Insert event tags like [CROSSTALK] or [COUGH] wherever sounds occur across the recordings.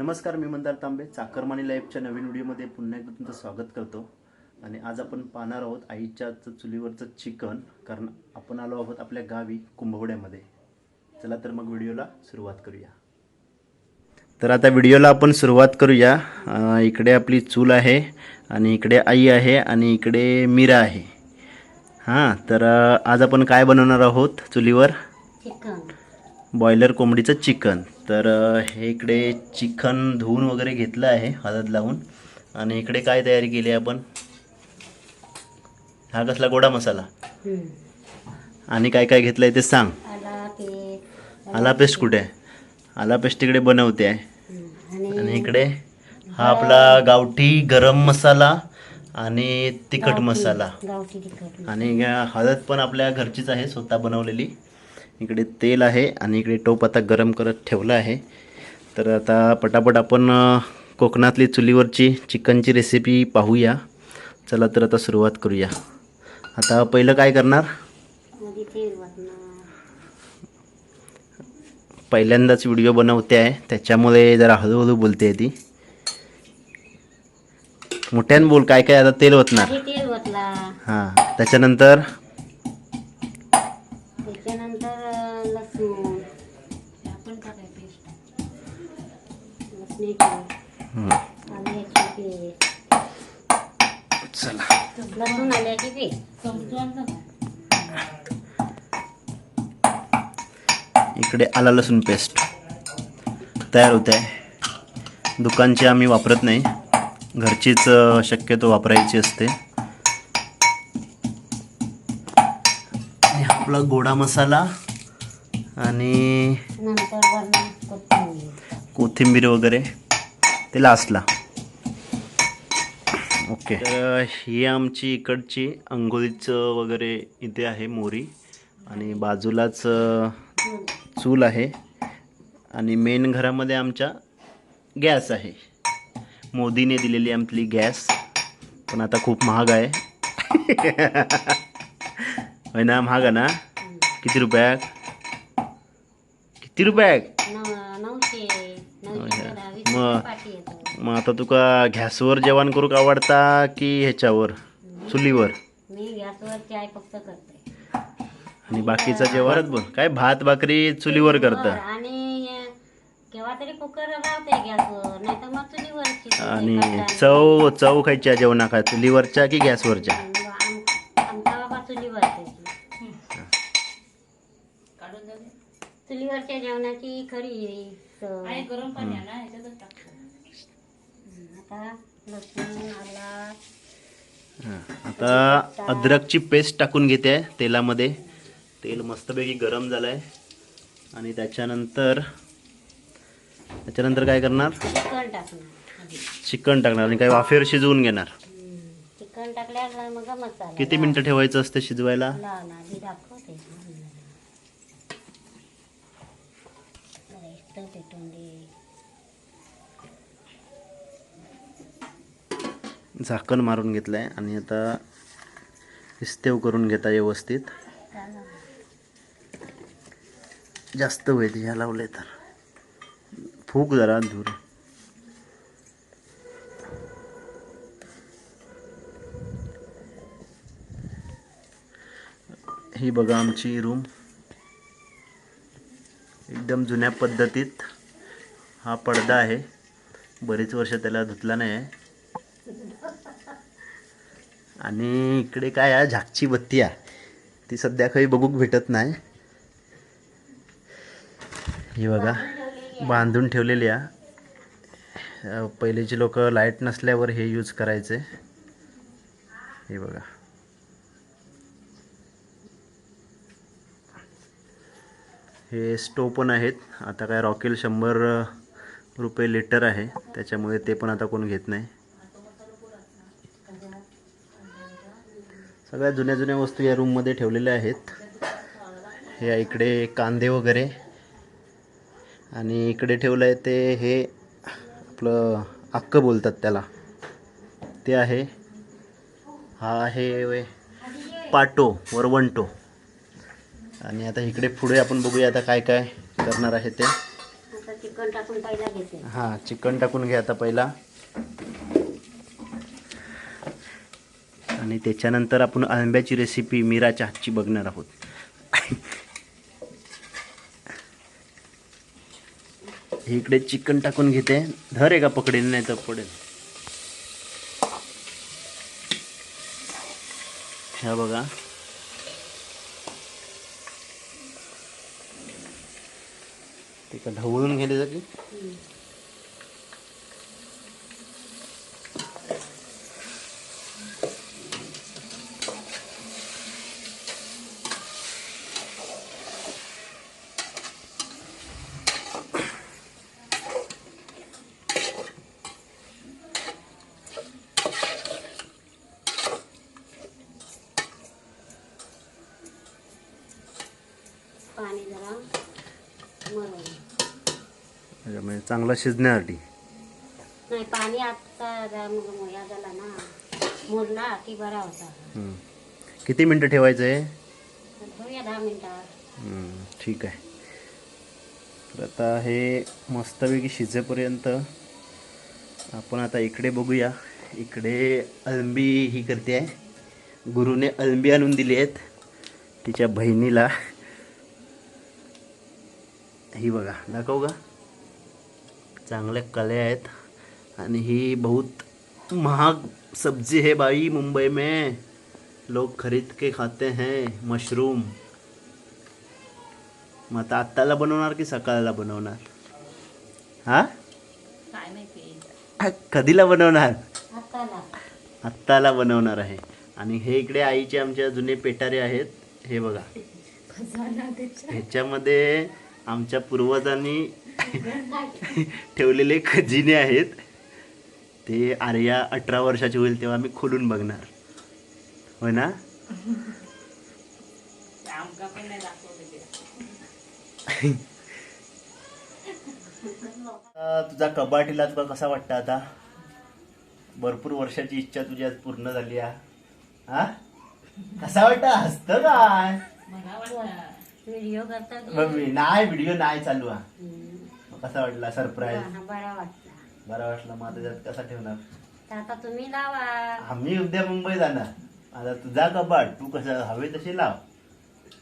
नमस्कार मी मंदार तांबे चाकरमानी लाईफच्या नवीन व्हिडिओमध्ये पुन्हा एकदा तुमचं स्वागत करतो. आणि आज आपण पाहणार आहोत आईच्या चुलीवरचं चिकन कारण आपण आलो आहोत आपल्या गावी कुंभवड्यामध्ये. चला तर मग व्हिडिओला सुरुवात करूया. तर आता व्हिडिओला आपण सुरुवात करूया. इकडे आपली चूल आहे आणि इकडे आई आहे आणि इकडे मीरा आहे. हां तर आज आपण काय बनवणार आहोत चुलीवर? चिकन. बॉयलर कोंबडीचं चिकन. तर हे इकडे चिकन धुवून वगैरे घेतलं आहे हळद लावून. आणि इकडे काय तयारी केली आहे आपण? हा कसला गोडा मसाला? आणि काय काय घेतलं आहे ते सांग. आला पेस्ट कुठे? आहे आला पेस्ट तिकडे बनवते. आहे आणि इकडे हा आपला गावठी गरम मसाला आणि तिखट मसाला. आणि हळद पण आपल्या घरचीच आहे स्वतः बनवलेली. इकडे तेल आहे आणि इकडे टोप आता गरम करत ठेवला आहे. तर आता पटापट आपण कोकणातली चुलीवरची चिकनची रेसिपी पाहूया. चला तर आता सुरुवात करूया. आता पहिलं काय करणार? पहिल्यांदाच व्हिडिओ बनवते आहे. त्याच्यामुळे जरा हळूहळू बोलते आहे ती. मोठ्यानं बोल काय काय आता तेल ओतणार? हां त्याच्यानंतर लसूण पेस्ट इकडे आला लसूण पेस्ट तयार होते आहे दुकानची आम्ही वापरत नाही. घरचीच शक्यतो वापरायची असते. आपला गोडा मसाला आणि कोथिंबीर. वगैरे. ते लास्टला ओके. तर ही आमची इकडची अंघोळीचं वगैरे इथे आहे मोरी. आणि बाजूलाच चूल आहे. आणि मेन घरामध्ये आमच्या गॅस आहे. मोदीने दिलेली आपली गॅस. पण आता खूप महाग आहे. [LAUGHS] होय ना महाग आहे ना? किती रुपयाक किती रुपयाक मग- रुपये येतो मग आता तुका गॅसवर जेवण करूक आवडता की ह्याच्यावर? चुलीवर? मी गॅसवर चाय फक्त करते. आणि बाकीचं जेवणच बोल काय भात भाकरी चुलीवर करतं? आणि केव्हा तरी कुकर लावते गॅसवर नाही तर मग चुलीवर शिजवते आणि करताना. चव चव खायच्या जेवणाका चुलीवरच्या की गॅसवरच्या? आम- आमचा बाबा चुलीवर चुलीवरच्या जेवणाची खरी चव. आता लसूण आला. हां. आता अद्रकची पेस्ट टाकून घेते आहे तेलामध्ये. तेल मस्तपैकी गरम झालं आहे आणि त्याच्यानंतर त्याच्यानंतर काय करणार? चिकन टाकणार आधी. चिकन टाकणार आणि काय वाफेवर शिजवून घेणार. हम्म. चिकन टाकल्यावर मग मसाला किती मिनटं ठेवायचं असतं शिजवायला? आधी दाखवते. पेटून दे झाकण मारून घेतलं आहे आणि आता इस्तेव करून घेता व्यवस्थित. जास्त होईल ह्या लावले तर. फूक जरा धूर. ही बघा आमची रूम एकदम जुन्या पद्धतीत हा पडदा आहे. बरीच वर्ष त्याला धुतला नाही आहे. आणि इकडे काय आहे? झाकची बत्ती आहे. ती सध्या काही बघूक भेटत नाही. ही बघा बांधून ठेवलेली आहे. पहिलेची लोक लाइट नसल्यावर हे यूज करायचे. हे बघा. हे स्टोव पण आहेत. आता काय रॉकेल शंभर रुपये लिटर आहे. त्याच्यामुळे ते पण आता कोण घेत नाही. सगळ्या जुन्या जुन्या वस्तू या रूममध्ये ठेवलेल्या आहेत. हे इकडे कांदे वगैरे. आणि इकडे ठेवलं आहे ते हे आपलं अक्क बोलतात त्याला. ते आहे. हा आहे पाटो वरवंटो. आणि आता इकडे पुढे आपण बघूया आता काय काय करणार आहे ते. चिकन टाकून पहिला हां चिकन टाकून घे आता पहिला. आणि त्याच्यानंतर आपण आंब्याची रेसिपी मीराच्या हातची बघणार आहोत. इकडे चिकन टाकून घेते. धर आहे का पकडेल नाही तर पडेल. ह्या बघा. ते का ढवळून घेले जाते पाणी जरा मरून म्हणजे चांगला शिजण्यासाठी. नाही पाणी आता जरा मग मोया झाला ना मुरला की बरा होता. हम्म. किती मिनटं ठेवायचं आहे तर ठेवूया दहा मिनिटात हम्म, ठीक आहे. तर आता हे मस्तपैकी शिजेपर्यंत आपण आता इकडे बघूया. इकडे अळंबी ही करते आहे. गुरुने अळंबी आणून दिली आहेत तिच्या बहिणीला. ही बघा दाखवू का? चांगल्या कल्या आहेत. आणि ही बहुत महाग सब्जी है भाई मुंबई में. लोग खरीद के खाते हैं मशरूम मग आता आत्ताला बनवणार की सकाळला बनवणार? हा? कधीला बनवणार? आत्ताला आत्ताला बनवणार आहे. आणि हे इकडे आईचे आमच्या जुने पेटारे आहेत. हे बघा. ह्याच्यामध्ये आमच्या पूर्वजांनी [LAUGHS] ठेवलेले खजिने आहेत. ते आर्या अठरा वर्षाची होईल तेव्हा आम्ही खोलून बघणार. होय ना? [LAUGHS] तुझा कबाटीला तुला कसा वाटतं आता? भरपूर वर्षाची इच्छा तुझी आज पूर्ण झाली आहे. हा कसा वाटतं हसत काय? व्हिडिओ मी नाही व्हिडिओ नाही चालू हा कसा वाटला सरप्राईज हा, बरा वाटला. बरा वाटला मग आता त्यात कसा ठेवणार? तर आता तुम्ही लावा. आम्ही उद्या मुंबई जाणार. आता तुझा कपाट तू कसं हवे तसे लाव.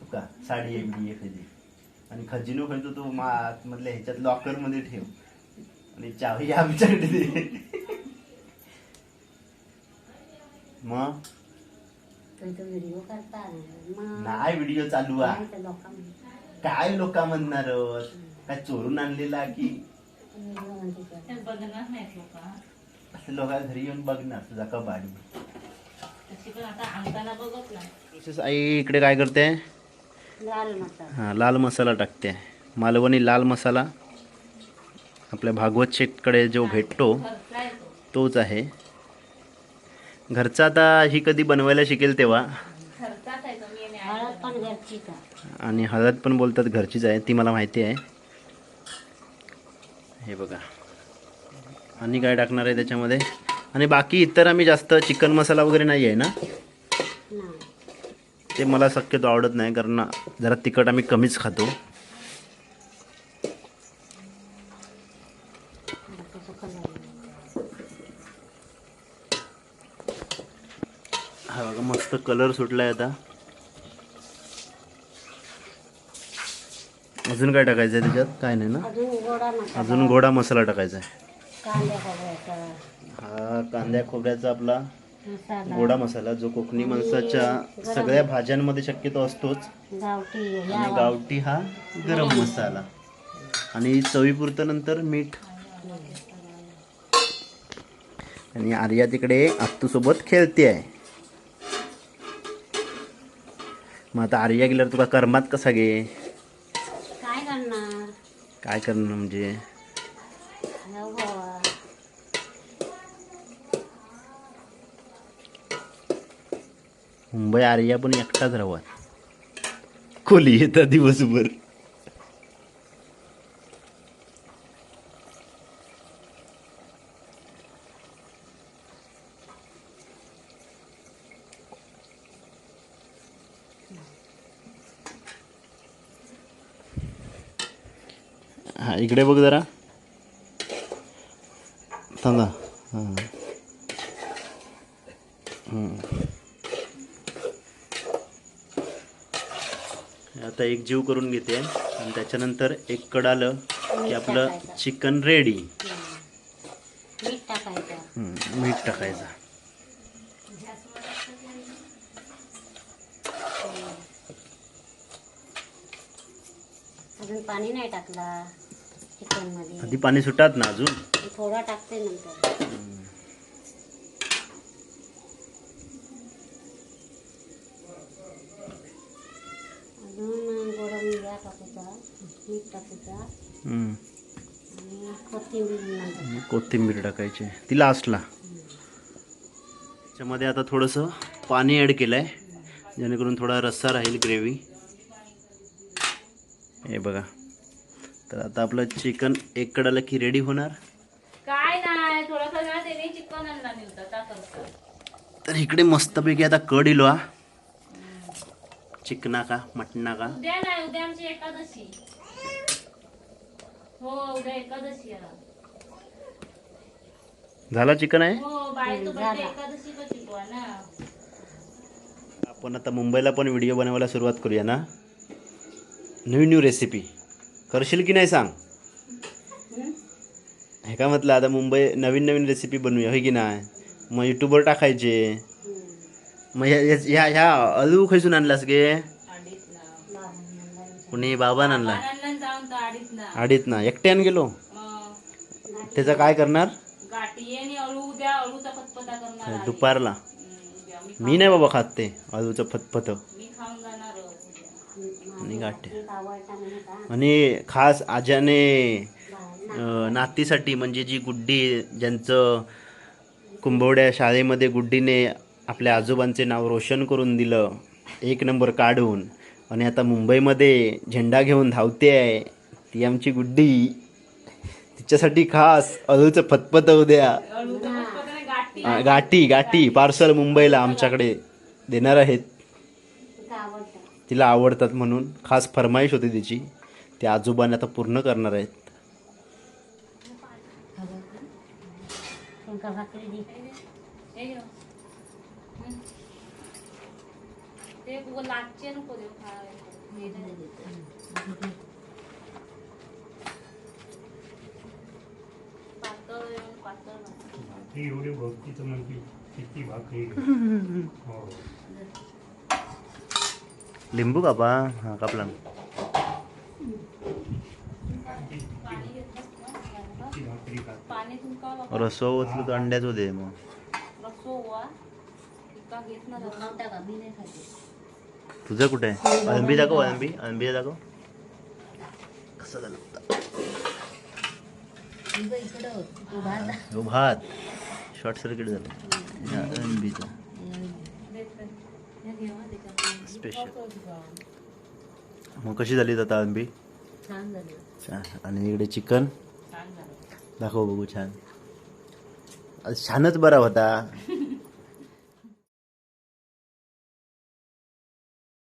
तू का साडी आहे कधी आणि खजिनो खायचो तू मा आतमधल्या ह्याच्यात लॉकरमध्ये ठेव. आणि चावी आमच्याकडे. दे मग? तुम्ही तो व्हिडिओ करता. मग नाही व्हिडिओ चालू आहे. नाही तर लोकांना काय लोक म्हणणार काय चोरून आणलेला की? व्हिडिओ म्हणते तर. असं लोक घरी येऊन बघणार तुझा कबाडी. तसेच आई इकडे काय करते? लाल मसाला. हा लाल मसाला टाकते. मालवणी लाल मसाला. आपल्या भागवत शेठकडे जो भेटतो तोच आहे. घरचा आता ही कधी बनवायला शिकेल तेव्हा. आणि हळद पण बोलतात घरचीच आहे ती मला माहिती आहे. हे बघा. आणि काय टाकणार आहे त्याच्यामध्ये? आणि बाकी इतर आम्ही जास्त चिकन मसाला वगैरे नाही आहे ना? ते मला शक्यतो आवडत नाही कारण जरा तिखट आम्ही कमीच खातो. हा बघा मस्त कलर सुटला आहे आता. अजून काय टाकायचं आहे त्याच्यात? काय नाही ना? अजून गोडा मसाला. अजून गोडा मसाला टाकायचा आहे कांद्या खोबऱ्याचा. हा कांद्या खोबऱ्याचा आपला मसाला. गोडा मसाला जो कोकणी माणसाच्या सगळ्या भाज्यांमध्ये शक्यतो असतोच. गावठी आणि गावठी हा गरम मसाला. आणि चवीपुरतं नंतर मीठ. आणि आर्या तिकडे आत्तू सोबत खेळते आहे मग आता आर्या गेल्यावर तुला करमात कसा करणार काय करणं म्हणजे? मुंबई आर्या पण एकटाच राहत खोली येतात दिवसभर. हा इकडे बघ जरा. थांबा. हां. आता एक जीव करून घेते. आणि त्याच्यानंतर एक कड आलं की आपलं चिकन रेडी मीठ टाकायचं. मीठ टाकायचं. अजून पाणी नाही टाकला. आधी पाणी सुटात ना अजून? थोडा टाकते नंतर. अजून गोडा मिरा टाकायचा मीठ टाकायचा. हम्म. आणि कोथिंबीर नंतर. कोथिंबीर टाकायची. ती लास्टला त्याच्यामध्ये आता थोडंसं पाणी ॲड केलं आहे जेणेकरून थोडा रस्सा राहील ग्रेव्ही हे बघा. तर आता आपलं चिकन एक कडाला की रेडी होणार? काय नाही थोडंसं चिकन तर इकडे मस्तपैकी आता कड इलो हा चिकना का मटणा का उद्या नाही उद्या आमची एकादशी. हो उद्या एकादशी झाला चिकन आहे? हो आपण आता मुंबईला पण व्हिडिओ बनवायला सुरुवात करूया ना. न्यू न्यू रेसिपी करशील की नाही सांग? हे का म्हटलं? आता मुंबई नवीन नवीन रेसिपी बनवूया होय की नाही? मग युट्यूबवर टाकायचे. मग ह्या ह्या- ह्या अलू खैसून आणलास गे? कुणी? बाबान आणला. ना आडीत ना. एकट्यान गेलो. त्याचा त्याचं काय करणार? दुपारला. मी मी नाही बाबा खात ते अळूचं फतफत मी खाऊन जाणार उद्या आणि गाठे. मीठ आवडता म्हणे का आणि खास आज्याने नातीसाठी म्हणजे जी गुड्डी ज्यांचं कुंभवड्या शाळेमध्ये गुड्डीने आपल्या आजोबांचे नाव रोशन करून दिलं एक नंबर काढून आणि आता मुंबईमध्ये झेंडा घेऊन धावते आहे ती आमची गुड्डी. तिच्यासाठी खास अळूचं फतफत उद्या गाठी गाठी पार्सल मुंबईला आमच्याकडे देणार आहेत. तिला आवडतात म्हणून खास फरमाईश होती तिची. ते आजोबांनी आता पूर्ण करणार आहेत. भाकरी एवढी भक्तीचं म्हणजे किती भाकरी. [LAUGHS] हो. लिंबू कापा. हा कापला. पाणी रसो ओतलं तर अंड्याचं दे मग. तुझं कुठे? आहे अळंबी दाखव अळंबी. अळंबी दाखव. कसं झालं भात हो भात शॉर्ट सर्किट झालं. या स्पेशल मग कशी झाली आता अळंबी छान झालं. छान. आणि इकडे चिकन? छान झालं. दाखव बघू छान. आज छानच बरा होता. [LAUGHS]